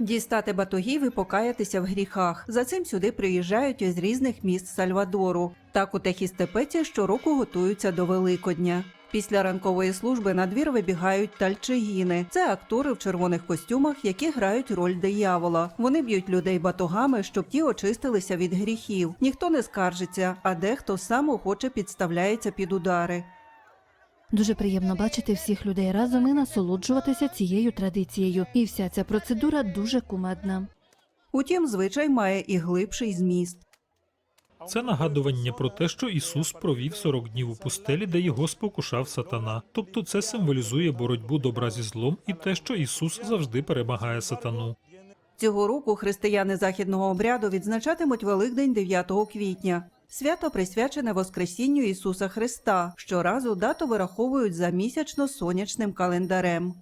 Дістати батогів і покаятися в гріхах. За цим сюди приїжджають із різних міст Сальвадору. Так у Техістепеці щороку готуються до Великодня. Після ранкової служби на двір вибігають тальчигіни. Це актори в червоних костюмах, які грають роль диявола. Вони б'ють людей батогами, щоб ті очистилися від гріхів. Ніхто не скаржиться, а дехто сам охоче підставляється під удари. Дуже приємно бачити всіх людей разом і насолоджуватися цією традицією. І вся ця процедура дуже кумедна. Утім, звичай має і глибший зміст. Це нагадування про те, що Ісус провів 40 днів у пустелі, де його спокушав сатана. Тобто це символізує боротьбу добра зі злом і те, що Ісус завжди перемагає сатану. Цього року християни західного обряду відзначатимуть Великдень 9 квітня. Свято присвячене Воскресінню Ісуса Христа. Щоразу дату вираховують за місячно сонячним календарем.